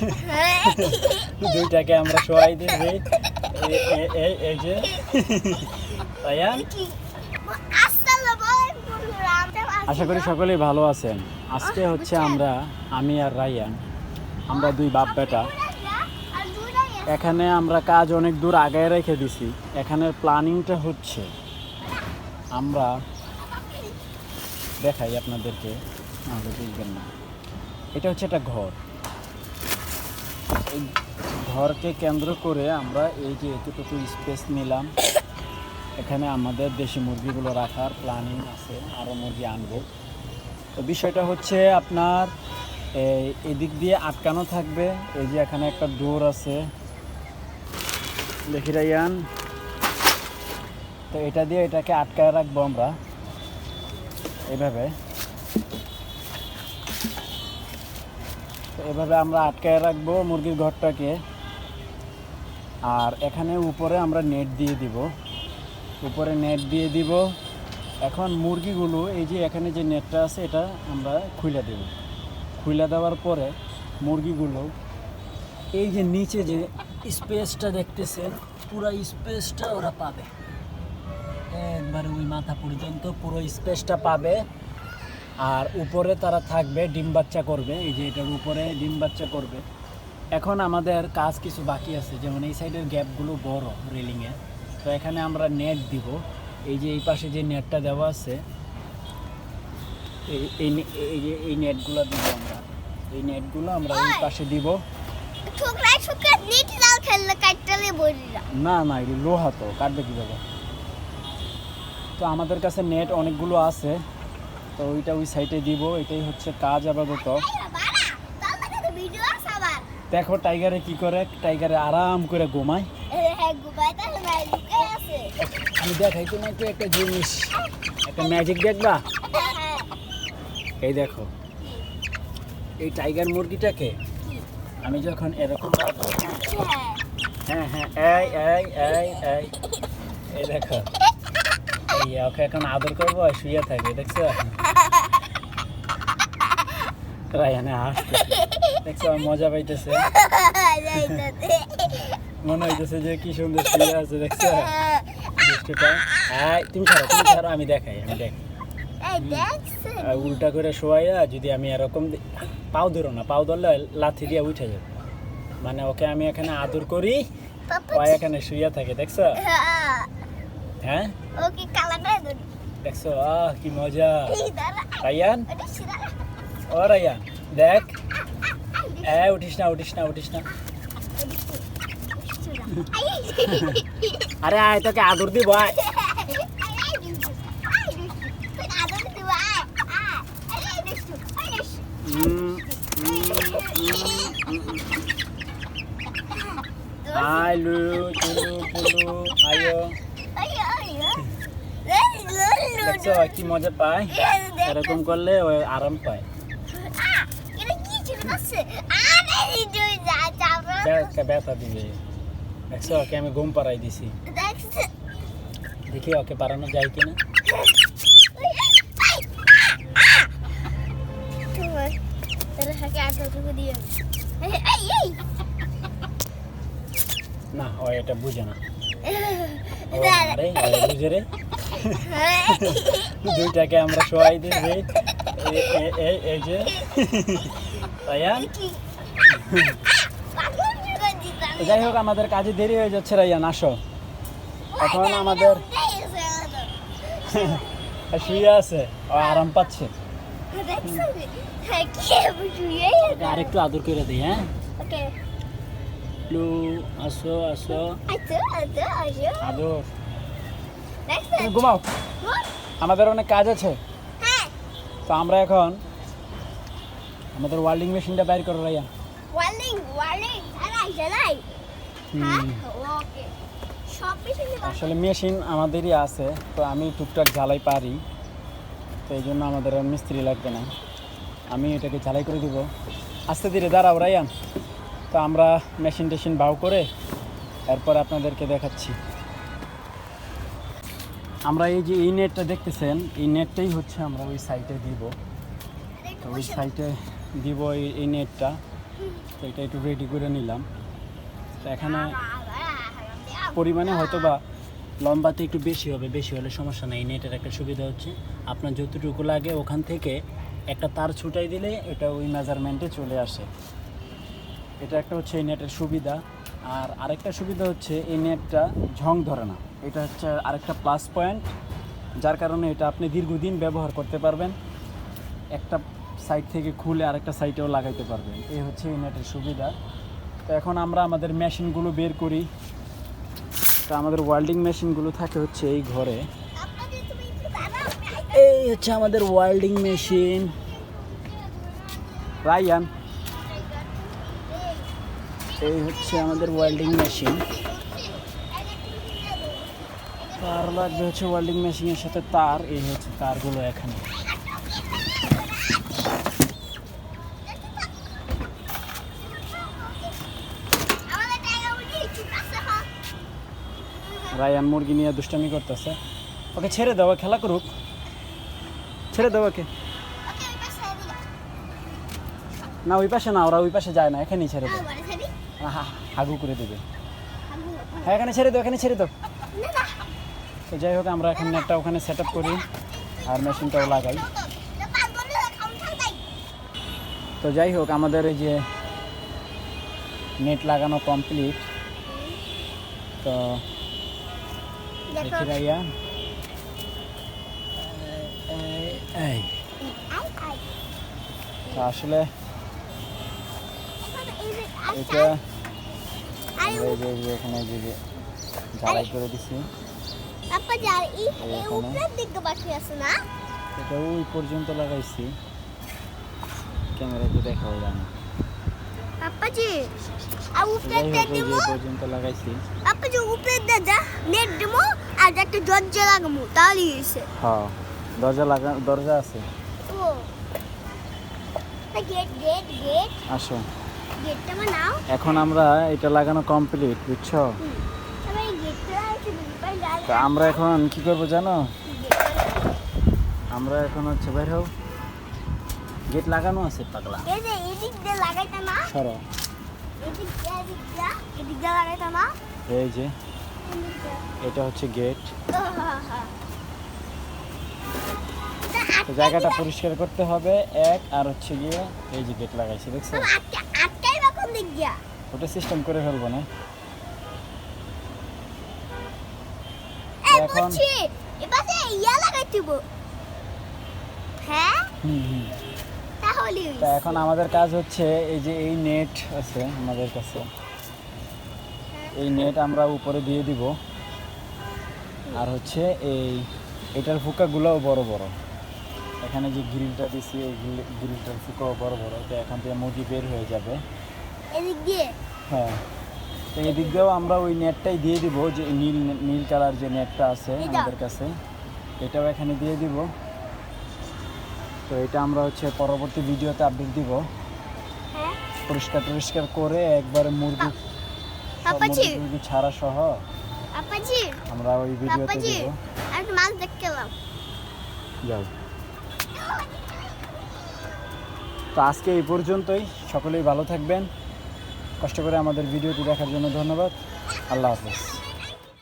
দুইটাকে আমরা শোয়াই দিয়েছি এই- যে। রায়ান আশা করি সকলেই ভালো আছেন। আজকে হচ্ছে আমরা, আমি আর রায়ান, আমরা দুই বাপ বেটা। এখানে আমরা কাজ অনেক দূর আগায় রেখে দিছি। এখানের প্ল্যানিংটা হচ্ছে, আমরা দেখাই আপনাদেরকে। আমাদের বুঝবেন না। এটা হচ্ছে একটা ঘর। ঘরকে কেন্দ্র করে আমরা এই যে এতটুকু স্পেস নিলাম। এখানে আমাদের দেশি মুরগিগুলো রাখার প্ল্যানিং আছে আরও মুরগি আনব। তো বিষয়টা হচ্ছে আপনার এদিক দিয়ে আটকানো থাকবে। এই যে এখানে একটা ডোর আছে। দেখি রাইয়ান তো এটা দিয়ে এটাকে আটকায় রাখব আমরা। এভাবে তো এভাবে আমরা আটকায় রাখব মুরগির ঘরটাকে। আর এখানে উপরে আমরা নেট দিয়ে দিব। উপরে নেট দিয়ে দিব। এখন মুরগিগুলো, এই যে এখানে যে নেটটা আছে, এটা আমরা খুলে দেব। খুলে দেওয়ার পরে মুরগিগুলো, এই যে নিচে যে স্পেসটা দেখতেছেন, পুরো স্পেসটা ওরা পাবে। একবারে ওই মাথা পর্যন্ত পুরো স্পেসটা পাবে। আর উপরে তারা থাকবে ডিম বাচ্চা করবে এই যে এটার উপরে ডিম বাচ্চা করবে। এখন আমাদের কাজ কিছু বাকি আছে যেমন এই সাইডের গ্যাপগুলো বড় রেলিংয়ে। তো এখানে আমরা নেট দিব। এই যে এই পাশে যে নেটটা দেওয়া আছে এই এই এই যে এই নেটগুলো দিব আমরা। এই নেটগুলো আমরা এই পাশে দিব। না না এগুলো লোহা তো কাটবে কীভাবে? তো আমাদের কাছে নেট অনেকগুলো আছে। তো ওইটা ওই সাইডে দিব, এটাই হচ্ছে কাজ আপাতত। দেখো টাইগারে কি করে টাইগারে আরাম করে ঘুমায়। আমি দেখাই তোমাকে একটা জিনিস, একটা ম্যাজিক দেখবা? এই দেখো, এই টাইগার মুরগিটাকে আমি যখন এরকম হ্যাঁ হ্যাঁ এই এই এই এই এই দেখো। ওকে এখন আদর করব শুয়ে থাকবে দেখছ? রায়ানে হাসছে। দেখছ মজা পাইতেছে। মনে হইতেছে যে কি সুন্দর শুয়ে আছে দেখছ? দুষ্টুটা এই তুমি ছাড়ো তুমি ছাড়ো আমি দেখাই আমি দেখাই। এই উল্টা করে শোয়াইয়া যদি আমি এরকম পাও ধরো না পাও ধরলে লাথি দিয়ে উঠে যাবে। মানে ওকে আমি এখানে আদর করি ও এখানে শুয়ে থাকে দেখছ? হ্যাঁ ওকে কালাটা ধরি দেখছ আহ কি মজা এই দাঁড়া রায়ান ওটা সিরা ও রায়ান দেখ এ উঠিস না উঠিস না উঠিস না আরে আয় তোকে আদর দিব আয় উম, উম, উম, উম। দেখছ কি মজা পায়? এরকম করলে আরাম পায়। ব্যথা দিবে। দেখছ ওকে আমি ঘুম পাড়াই দিছি। দেখি ওকে পারানো যায় কিনা। না ও এটা বুঝে না। রে দুইটাকে আমরা শোয়াই দিয়েছি এই- যে। রায়ান। যাই হোক আমাদের কাজে দেরি হয়ে যাচ্ছে রায়ান আসো। এখন আমাদের শুয়ে আছে আরাম পাচ্ছে। ওকে আরেকটু আদর করে দিই হ্যাঁ? লু আসো আসো। আদর ঘুমাও। আমাদের অনেক কাজ আছে। তো আমরা এখন আমাদের ওয়ার্ল্ডিং মেশিনটা বাইর করো রাইয়া। হ্যাঁ। ওকে আসলে মেশিন আমাদেরই আছে তো আমি টুকটাক ঝালাই পারি। তো এই জন্য আমাদের আর মিস্ত্রি লাগবে না। আমি এটাকে ঝালাই করে দিব। আস্তে ধীরে দাঁড়াও রায়ান তো আমরা মেশিন টেশিন বাউ করে এরপর আপনাদেরকে দেখাচ্ছি। আমরা এই যে এই নেটটা দেখতেছেন, এই নেটটাই হচ্ছে আমরা ওই সাইটে দিব। তো ওই সাইটে দিব এই নেটটা তো এটা একটু রেডি করে নিলাম। তো এখানে পরিমাণে হয়তো বা লম্বাতে একটু বেশি হবে, বেশি হলে সমস্যা নেই নেটের একটা সুবিধা হচ্ছে। আপনার যতটুকু লাগে ওখান থেকে একটা তার ছুটাই দিলে এটা ওই মেজারমেন্টে চলে আসে। এটা একটা হচ্ছে এই নেটের সুবিধা। আর আরেকটা সুবিধা হচ্ছে এই নেটটা ঝং ধরে না। এটা হচ্ছে আরেকটা প্লাস পয়েন্ট যার কারণে এটা আপনি দীর্ঘদিন ব্যবহার করতে পারবেন। একটা সাইড থেকে খুলে আরেকটা সাইডেও লাগাইতে পারবেন। এই হচ্ছে এই নেটের সুবিধা। তো এখন আমরা আমাদের মেশিনগুলো বের করি। তো আমাদের ওয়েল্ডিং মেশিনগুলো থাকে হচ্ছে এই ঘরে। এই হচ্ছে আমাদের ওয়েল্ডিং মেশিন রায়ান এই হচ্ছে আমাদের ওয়েল্ডিং মেশিন তার লাগবে হচ্ছে ওয়েল্ডিং মেশিনের সাথে তার এই হচ্ছে তারগুলো এখানে। রায়ান মুরগি নিয়ে দুষ্টামি করতেছে। ওকে ছেড়ে দাও ও খেলা করুক। ছেড়ে দাও ওকে। না ওই পাশে না ওরা ওই পাশে যায় না এখানেই ছেড়ে আহা, হাগু করে দেবে। হ্যাঁ এখানে ছেড়ে দাও এখানে ছেড়ে দাও। তো যাই হোক আমরা এখানে নেটটা ওখানে সেট আপ করি আর মেশিনটাও লাগাই। তো যাই হোক আমাদের এই যে নেট লাগানো কমপ্লিট তো দেখি রাইয়া আসলে এটা যে এই যে এখানে যে যে ঝালাই করে দিছি। না? এটা ওই পর্যন্ত লাগাইছি। ক্যামেরাতে দেখাও জানো। আপ্পাজি আর উপরে যে দিমু। পর্যন্ত লাগাইছি। আপ্পাজি উপরে দে নেট দিমু আর একটা দরজা লাগামু তাহলেই হইছে হ্যাঁ দরজা লাগা দরজা আছে। ও। গেট গেট গেট আসো। এখন আমরা এটা লাগানো কমপ্লিট বুঝছ? তো আমরা এখন কি করব জানো? আমরা এখন হচ্ছে বের হও। গেট লাগানো আছে পাগলা। সরো। এই যে এটা হচ্ছে গেট। জায়গাটা পরিষ্কার করতে হবে এক আর হচ্ছে গিয়ে এই যে গেট লাগাইছে দেখছ? দিক ওটা সিস্টেম করে ফেলব না। এখন- এবারে ইয়া লাগাই দিব। হ্যাঁ? হুম তাহলে এখন আমাদের কাজ হচ্ছে এই যে এই নেট আছে আমাদের কাছে। এই নেট আমরা উপরে দিয়ে দিব। আর হচ্ছে এই এটার ফুকাগুলোও বড় বড়। এখানে যে গ্রিলটা দিছি এই গ্রিলটার ফুকাও বড় বড়। তো এখান থেকে মুরগি বের হয়ে যাবে। এদিক দিয়ে? হ্যাঁ। তো এই দিক দিয়েও আমরা ওই নেটটাই দিয়ে দিব যে নীল নীল কালার যে নেটটা আছে আমাদের কাছে। এটাও এখানে দিয়ে দিব। তো এটা আমরা হচ্ছে পরবর্তী ভিডিওতে আপডেট দিব। হ্যাঁ। পরিষ্কার টরিষ্কার করে একবারে মুরগি মুরগি ছাড়া সহ আমরা ওই ভিডিওতে দিব। মাছ দেখতে যাও। তো আজকে এই পর্যন্তই। সকলেই ভালো থাকবেন। কষ্ট করে আমাদের ভিডিওটি দেখার জন্য ধন্যবাদ। আল্লাহ হাফেজ।